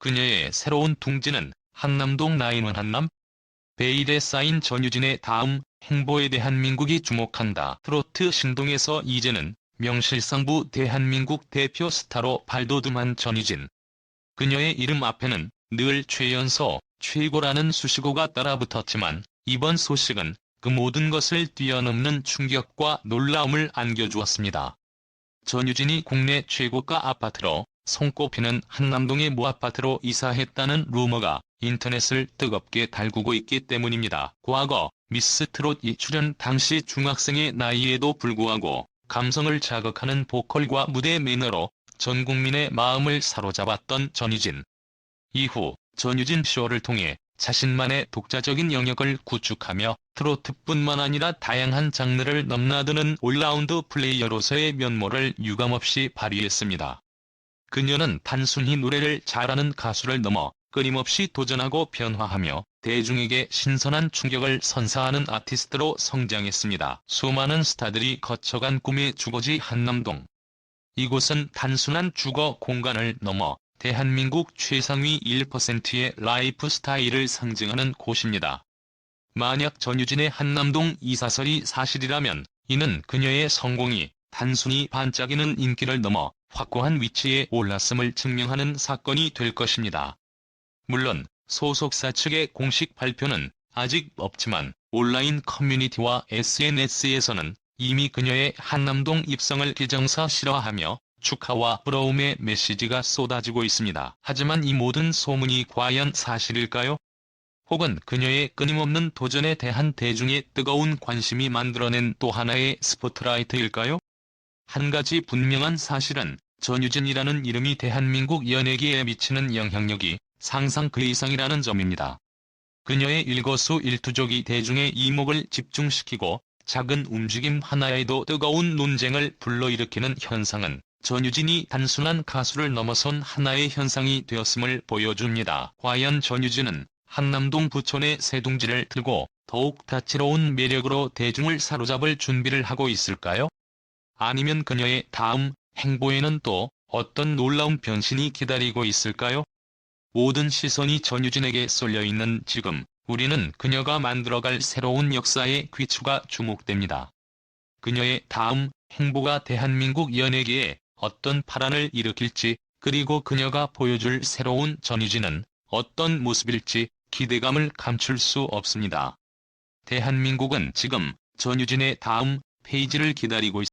그녀의 새로운 둥지는 한남동 나인원 한남? 베일에 쌓인 전유진의 다음 행보에 대한민국이 주목한다. 트로트 신동에서 이제는 명실상부 대한민국 대표 스타로 발돋움한 전유진. 그녀의 이름 앞에는 늘 최연소, 최고라는 수식어가 따라붙었지만 이번 소식은 그 모든 것을 뛰어넘는 충격과 놀라움을 안겨주었습니다. 전유진이 국내 최고가 아파트로 손꼽히는 한남동의 모아파트로 이사했다는 루머가 인터넷을 뜨겁게 달구고 있기 때문입니다. 과거 미스 트롯 출연 당시 중학생의 나이에도 불구하고 감성을 자극하는 보컬과 무대 매너로 전 국민의 마음을 사로잡았던 전유진. 이후 전유진 쇼를 통해 자신만의 독자적인 영역을 구축하며 트로트뿐만 아니라 다양한 장르를 넘나드는 올라운드 플레이어로서의 면모를 유감없이 발휘했습니다. 그녀는 단순히 노래를 잘하는 가수를 넘어 끊임없이 도전하고 변화하며 대중에게 신선한 충격을 선사하는 아티스트로 성장했습니다. 수많은 스타들이 거쳐간 꿈의 주거지 한남동. 이곳은 단순한 주거 공간을 넘어 대한민국 최상위 1%의 라이프 스타일을 상징하는 곳입니다. 만약 전유진의 한남동 이사설이 사실이라면 이는 그녀의 성공이 단순히 반짝이는 인기를 넘어 확고한 위치에 올랐음을 증명하는 사건이 될 것입니다. 물론 소속사 측의 공식 발표는 아직 없지만 온라인 커뮤니티와 SNS에서는 이미 그녀의 한남동 입성을 기정사 실화하며 축하와 부러움의 메시지가 쏟아지고 있습니다. 하지만 이 모든 소문이 과연 사실일까요? 혹은 그녀의 끊임없는 도전에 대한 대중의 뜨거운 관심이 만들어낸 또 하나의 스포트라이트일까요? 한 가지 분명한 사실은 전유진이라는 이름이 대한민국 연예계에 미치는 영향력이 상상 그 이상이라는 점입니다. 그녀의 일거수일투족이 대중의 이목을 집중시키고 작은 움직임 하나에도 뜨거운 논쟁을 불러일으키는 현상은 전유진이 단순한 가수를 넘어선 하나의 현상이 되었음을 보여줍니다. 과연 전유진은 한남동 부촌의 새둥지를 들고 더욱 다채로운 매력으로 대중을 사로잡을 준비를 하고 있을까요? 아니면 그녀의 다음 행보에는 또 어떤 놀라운 변신이 기다리고 있을까요? 모든 시선이 전유진에게 쏠려 있는 지금 우리는 그녀가 만들어갈 새로운 역사의 귀추가 주목됩니다. 그녀의 다음 행보가 대한민국 연예계에 어떤 파란을 일으킬지 그리고 그녀가 보여줄 새로운 전유진은 어떤 모습일지 기대감을 감출 수 없습니다. 대한민국은 지금 전유진의 다음 페이지를 기다리고 있습니다.